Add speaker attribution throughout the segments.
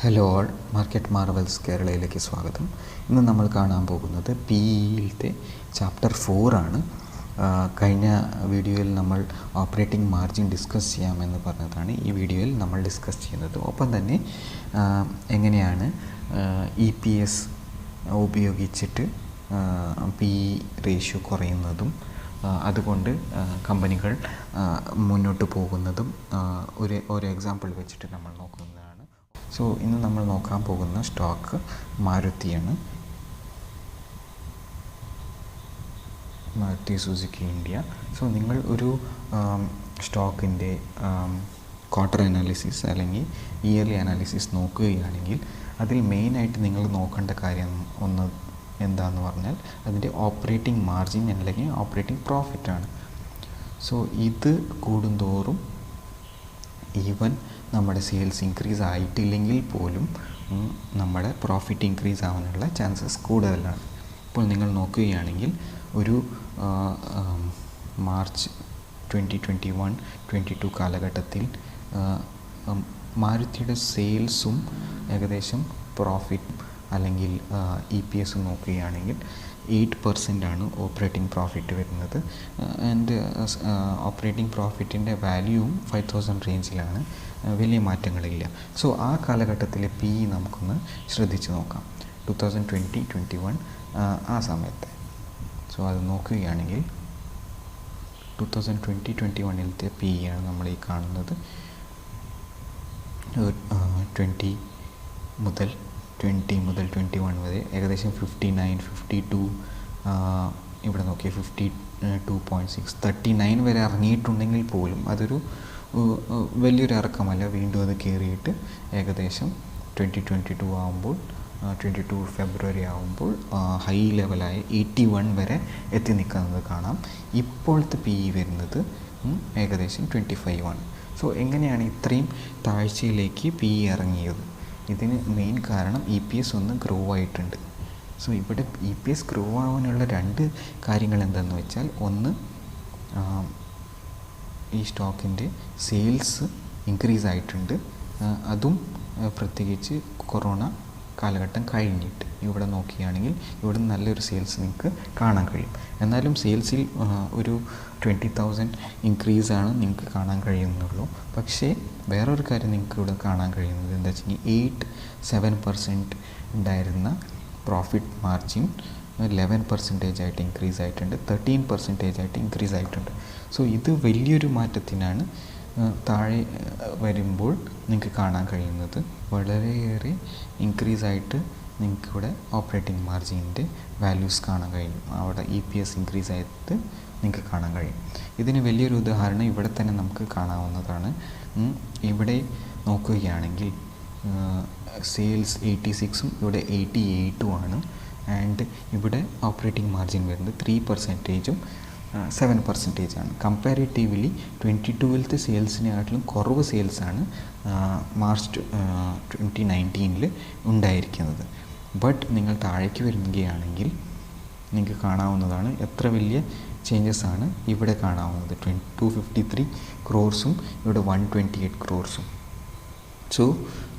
Speaker 1: Hello all market Marvels കേരളയിലേക്ക് സ്വാഗതം. ഇന്ന് നമ്മൾ കാണാൻ പോകുന്നത് പി ഇയിലത്തെ ചാപ്റ്റർ ഫോറാണ് കഴിഞ്ഞ വീഡിയോയിൽ നമ്മൾ ഓപ്പറേറ്റിംഗ് മാർജിൻ ഡിസ്കസ് ചെയ്യാമെന്ന് പറഞ്ഞതാണ് ഈ വീഡിയോയിൽ നമ്മൾ ഡിസ്കസ് ചെയ്യുന്നത്. ഒപ്പം തന്നെ എങ്ങനെയാണ് ഇ പി എസ് ഉപയോഗിച്ചിട്ട് പി റേഷ്യോ കുറയുന്നതും അതുകൊണ്ട് കമ്പനികൾ മുന്നോട്ട് പോകുന്നതും ഒരു ഒരു എക്സാമ്പിൾ വെച്ചിട്ട് നമ്മൾ നോക്കുന്നതാണ് സോ ഇന്ന് നമ്മൾ നോക്കാൻ പോകുന്ന stock മാരുതിയാണ്. Maruti Suzuki India. So നിങ്ങൾ ഒരു സ്റ്റോക്കിന്റെ ക്വാർട്ടർ അനാലിസിസ് അല്ലെങ്കിൽ ഇയർലി അനാലിസിസ് നോക്കുകയാണെങ്കിൽ അതിൽ മെയിനായിട്ട് നിങ്ങൾ നോക്കേണ്ട കാര്യം ഒന്ന് എന്താണെന്ന് പറഞ്ഞാൽ അതിന്റെ ഓപ്പറേറ്റിംഗ് മാർജിൻ അല്ലെങ്കിൽ ഓപ്പറേറ്റിംഗ് പ്രോഫിറ്റാണ് സോ ഇത് കൂടുന്തോറും ഈവൻ നമ്മുടെ സെയിൽസ് ഇൻക്രീസ് ആയിട്ടില്ലെങ്കിൽ പോലും നമ്മുടെ പ്രോഫിറ്റ് ഇൻക്രീസ് ആവാനുള്ള ചാൻസസ് കൂടുതലാണ്. ഇപ്പോൾ നിങ്ങൾ നോക്കുകയാണെങ്കിൽ ഒരു March twenty twenty one twenty two കാലഘട്ടത്തിൽ മാരുതിയുടെ സെയിൽസും ഏകദേശം പ്രോഫിറ്റ് അല്ലെങ്കിൽ ഇ പി എസ് നോക്കുകയാണെങ്കിൽ എയ്റ്റ് പെർസെന്റ് ആണ് ഓപ്പറേറ്റിംഗ് പ്രോഫിറ്റ് വരുന്നത്. ആൻഡ് ഓപ്പറേറ്റിംഗ് പ്രോഫിറ്റിന്റെ വാല്യൂവും ഫൈവ് തൗസൻഡ് റേഞ്ചിലാണ് വലിയ മാറ്റങ്ങളില്ല. സോ ആ കാലഘട്ടത്തിലെ പി ഇ നമുക്കൊന്ന് ശ്രദ്ധിച്ച് നോക്കാം. Two thousand twenty twenty one ആ സമയത്ത്. സോ അത് നോക്കുകയാണെങ്കിൽ ടു തൗസൻഡ് ട്വന്റി ട്വന്റി വണ്ണിലത്തെ പി ആണ് നമ്മൾ ഈ കാണുന്നത്. ട്വന്റി മുതൽ ട്വന്റി മുതൽ ട്വന്റി വൺ വരെ. ഏകദേശം ഫിഫ്റ്റി നയൻ ഫിഫ്റ്റി ടു ഇവിടെ നോക്കിയാൽ fifty two point six thirty nine വരെ ഇറങ്ങിയിട്ടുണ്ടെങ്കിൽ പോലും അതൊരു വലിയൊരു ഇറക്കമല്ല. വീണ്ടും അത് കയറിയിട്ട് ഏകദേശം ട്വന്റി ട്വന്റി ടു ആകുമ്പോൾ ട്വന്റി ടു ഫെബ്രുവരി ആകുമ്പോൾ ഹൈ ലെവലായ എയ്റ്റി വൺ വരെ എത്തി നിൽക്കുന്നത് കാണാം. ഇപ്പോഴത്തെ പി ഇ വരുന്നത് ഏകദേശം ട്വന്റി ഫൈവ് ആണ്. സോ എങ്ങനെയാണ് ഇത്രയും താഴ്ചയിലേക്ക് പി ഇ ഇറങ്ങിയത്? ഇതിന് മെയിൻ കാരണം ഇ പി എസ് ഒന്ന് ഗ്രോ ആയിട്ടുണ്ട്. സോ ഇവിടെ ഇ പി എസ് ഗ്രോ ആവാനുള്ള രണ്ട് കാര്യങ്ങൾ എന്താണെന്ന് വെച്ചാൽ ഒന്ന് ഈ സ്റ്റോക്കിന്റെ സെയിൽസ് ഇൻക്രീസ് ആയിട്ടുണ്ട്. അതും പ്രത്യേകിച്ച് കൊറോണ കാലഘട്ടം കഴിഞ്ഞിട്ട് ഇവിടെ നോക്കുകയാണെങ്കിൽ ഇവിടെ നല്ലൊരു സെയിൽസ് നിങ്ങൾക്ക് കാണാൻ കഴിയും. എന്നാലും സെയിൽസിൽ ഒരു ട്വന്റി തൗസൻഡ് ഇൻക്രീസ് ആണ് നിങ്ങൾക്ക് കാണാൻ കഴിയുന്നുള്ളൂ. പക്ഷേ വേറൊരു കാര്യം നിങ്ങൾക്ക് ഇവിടെ കാണാൻ കഴിയുന്നത് എന്താ വെച്ചെങ്കിൽ എയ്റ്റ് സെവൻ പെർസെന്റ് ഉണ്ടായിരുന്ന പ്രോഫിറ്റ് മാർജിൻ ലെവൻ പെർസെന്റേജ് ആയിട്ട് ഇൻക്രീസ് ആയിട്ടുണ്ട്. തേർട്ടീൻ പെർസെന്റേജ് ആയിട്ട് ഇൻക്രീസ് ആയിട്ടുണ്ട്. സോ ഇത് വലിയൊരു മാറ്റത്തിനാണ് താഴെ വരുമ്പോൾ നിങ്ങൾക്ക് കാണാൻ കഴിയുന്നത് വളരെയേറെ ഇൻക്രീസ് ആയിട്ട് നിങ്ങൾക്ക് ഇവിടെ ഓപ്പറേറ്റിംഗ് മാർജിന്റെ വാല്യൂസ് കാണാൻ കഴിയും. അവിടെ ഇ പി എസ് ഇൻക്രീസ് ആയിട്ട് നിങ്ങൾക്ക് കാണാൻ കഴിയും. ഇതിന് വലിയൊരു ഉദാഹരണം ഇവിടെ തന്നെ നമുക്ക് കാണാവുന്നതാണ്. ഇവിടെ നോക്കുകയാണെങ്കിൽ സെയിൽസ് എയ്റ്റി സിക്സും ഇവിടെ എയ്റ്റി എയ്റ്റും ആണ്. ആൻഡ് ഇവിടെ ഓപ്പറേറ്റിംഗ് മാർജിൻ വരുന്നത് ത്രീ പെർസെന്റേജും സെവൻ പെർസെന്റേജ് ആണ്. കമ്പാരിറ്റീവ്ലി ട്വന്റി ടുവിലത്തെ സെയിൽസിനെക്കാട്ടിലും കുറവ് സെയിൽസാണ് മാർച്ച് ട്വന്റി നയന്റീനിൽ ഉണ്ടായിരിക്കുന്നത്. ബട്ട് നിങ്ങൾ താഴേക്ക് വരികയാണെങ്കിൽ നിങ്ങൾക്ക് കാണാവുന്നതാണ് എത്ര വലിയ ചേഞ്ചസ് ആണ് ഇവിടെ കാണാവുന്നത്. ട്വൻ ടു ഫിഫ്റ്റി ത്രീ ക്രോർസും ഇവിടെ വൺ ട്വന്റി എയ്റ്റ് ക്രോർസും സോ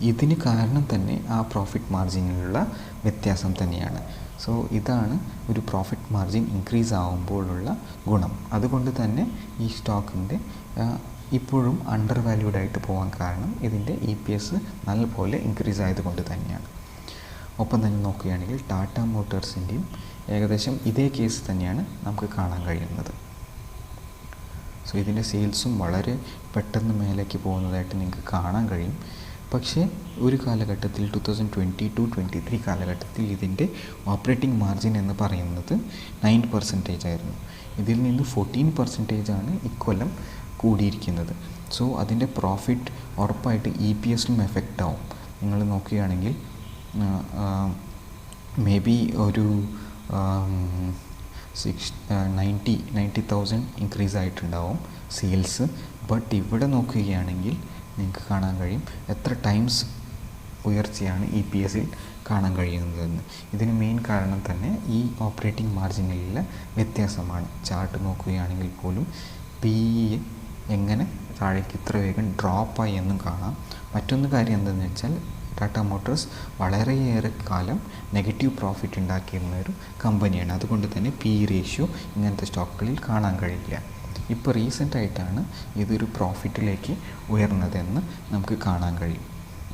Speaker 1: ഇതിന് കാരണം തന്നെ ആ പ്രോഫിറ്റ് മാർജിനിലുള്ള വ്യത്യാസം തന്നെയാണ്. സോ ഇതാണ് ഒരു പ്രോഫിറ്റ് മാർജിൻ ഇൻക്രീസ് ആകുമ്പോഴുള്ള ഗുണം. അതുകൊണ്ട് തന്നെ ഈ സ്റ്റോക്കിന്റെ ഇപ്പോഴും അണ്ടർ വാല്യൂഡ് ആയിട്ട് പോകാൻ കാരണം ഇതിന്റെ ഇ പി എസ് നല്ലപോലെ ഇൻക്രീസ് ആയതുകൊണ്ട് തന്നെയാണ്. ഒപ്പം തന്നെ നോക്കുകയാണെങ്കിൽ ടാറ്റ മോട്ടോഴ്സിന്റെയും ഏകദേശം ഇതേ കേസ് തന്നെയാണ് നമുക്ക് കാണാൻ കഴിയുന്നത്. സോ ഇതിന്റെ സെയിൽസും വളരെ പെട്ടെന്ന് മേലേക്ക് പോകുന്നതായിട്ട് നിങ്ങൾക്ക് കാണാൻ കഴിയും. പക്ഷേ ഒരു കാലഘട്ടത്തിൽ two thousand twenty two twenty three കാലഘട്ടത്തിൽ ഇതിന്റെ ഓപ്പറേറ്റിംഗ് മാർജിൻ എന്ന് പറയുന്നത് നയൻ പെർസെന്റേജ് ആയിരുന്നു. ഇതിൽ നിന്ന് ഫോർട്ടീൻ പെർസെന്റേജ് ആണ് ഇക്കൊല്ലം കൂടിയിരിക്കുന്നത്. സോ അതിന്റെ പ്രോഫിറ്റ് ഉറപ്പായിട്ട് ഇ പി എസിലും എഫക്റ്റ് ആവും. നിങ്ങൾ നോക്കുകയാണെങ്കിൽ മേ ബി ഒരു six ninety ninety thousand increase ആയിട്ടുണ്ടാവും സെയിൽസ് ബട്ട് ഇവിടെ നോക്കുകയാണെങ്കിൽ നിങ്ങൾക്ക് കാണാൻ കഴിയും. എത്ര ടൈംസ് ഉയർച്ചയാണ് ഇ പി എസിൽ കാണാൻ കഴിയുന്നതെന്ന്. ഇതിന് മെയിൻ കാരണം തന്നെ ഈ ഓപ്പറേറ്റിംഗ് മാർജിനിലുള്ള വ്യത്യാസമാണ്. ചാർട്ട് നോക്കുകയാണെങ്കിൽ പോലും പി എങ്ങനെ താഴേക്ക് ഇത്ര വേഗം ഡ്രോപ്പായി എന്നും കാണാം. മറ്റൊന്ന് കാര്യം എന്തെന്ന് വെച്ചാൽ ടാറ്റ മോട്ടോഴ്സ് വളരെയേറെ കാലം നെഗറ്റീവ് പ്രോഫിറ്റ് ഉണ്ടാക്കിയിരുന്ന ഒരു കമ്പനിയാണ് അതുകൊണ്ട് തന്നെ പി റേഷ്യോ ഇങ്ങനത്തെ സ്റ്റോക്കുകളിൽ കാണാൻ കഴിയില്ല. ഇപ്പോൾ റീസെന്റ് ആയിട്ടാണ് ഇതൊരു പ്രോഫിറ്റിലേക്ക് ഉയർന്നതെന്ന് നമുക്ക് കാണാൻ കഴിയും.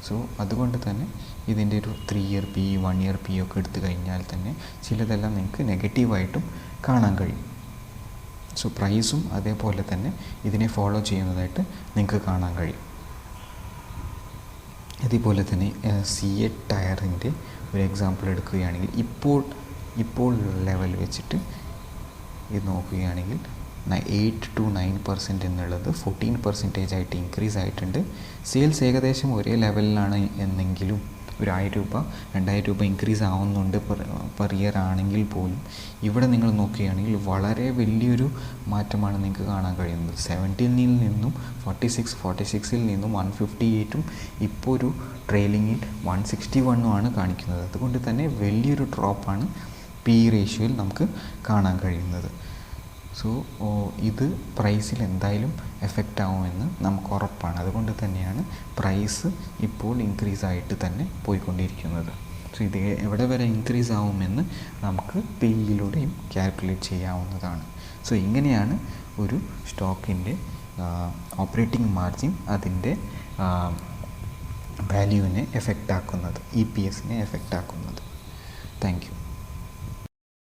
Speaker 1: സോ അതുകൊണ്ട് തന്നെ ഇതിന്റെ ഒരു three year P one year P ഒക്കെ എടുത്തു കഴിഞ്ഞാൽ തന്നെ ചിലതെല്ലാം നിങ്ങൾക്ക് നെഗറ്റീവായിട്ടും കാണാൻ കഴിയും. സോ പ്രൈസും അതേപോലെ തന്നെ ഇതിനെ ഫോളോ ചെയ്യുന്നതായിട്ട് നിങ്ങൾക്ക് കാണാൻ കഴിയും. അതേപോലെ തന്നെ സി എ ടയറിന്റെ ഒരു എക്സാമ്പിൾ എടുക്കുകയാണെങ്കിൽ ഇപ്പോൾ ഇപ്പോൾ ലെവൽ വെച്ചിട്ട് ഇത് നോക്കുകയാണെങ്കിൽ എയ്റ്റ് ടു നയൻ പെർസെന്റ് എന്നുള്ളത് ഫോർട്ടീൻ പെർസെന്റേജ് ആയിട്ട് ഇൻക്രീസ് ആയിട്ടുണ്ട്. സെയിൽസ് ഏകദേശം ഒരേ ലെവലിലാണ് എന്നെങ്കിലും ഒരു ആയിരം രൂപ രണ്ടായിരം രൂപ ഇൻക്രീസ് ആവുന്നുണ്ട് പെർ ഇയർ ആണെങ്കിൽ പോലും. ഇവിടെ നിങ്ങൾ നോക്കുകയാണെങ്കിൽ വളരെ വലിയൊരു മാറ്റമാണ് നിങ്ങൾക്ക് കാണാൻ കഴിയുന്നത്. സെവന്റീനിൽ നിന്നും ഫോർട്ടി സിക്സ് ഫോർട്ടി സിക്സിൽ നിന്നും വൺ ഫിഫ്റ്റി എയ്റ്റും ഇപ്പോൾ ഒരു ട്രെയിലിങ്ങിൽ വൺ സിക്സ്റ്റി ആണ് കാണിക്കുന്നത്. അതുകൊണ്ട് തന്നെ വലിയൊരു ഡ്രോപ്പാണ് പി റേഷ്യോയിൽ നമുക്ക് കാണാൻ കഴിയുന്നത്. സോ ഇത് പ്രൈസിൽ എന്തായാലും എഫക്റ്റ് ആവുമെന്ന് നമുക്ക് ഉറപ്പാണ്. അതുകൊണ്ട് തന്നെയാണ് പ്രൈസ് ഇപ്പോൾ ഇൻക്രീസ് ആയിട്ട് തന്നെ പോയിക്കൊണ്ടിരിക്കുന്നത്. സോ ഇത് എവിടെ വരെ ഇൻക്രീസ് ആവുമെന്ന് നമുക്ക് പിയിലൂടെയും കാൽക്കുലേറ്റ് ചെയ്യാവുന്നതാണ്. സോ ഇങ്ങനെയാണ് ഒരു സ്റ്റോക്കിന്റെ ഓപ്പറേറ്റിംഗ് മാർജിൻ അതിന്റെ വാല്യൂവിനെ എഫക്റ്റ് ആക്കുന്നത് ഇ പി എസിനെ എഫക്റ്റ് ആക്കുന്നത്. Thank you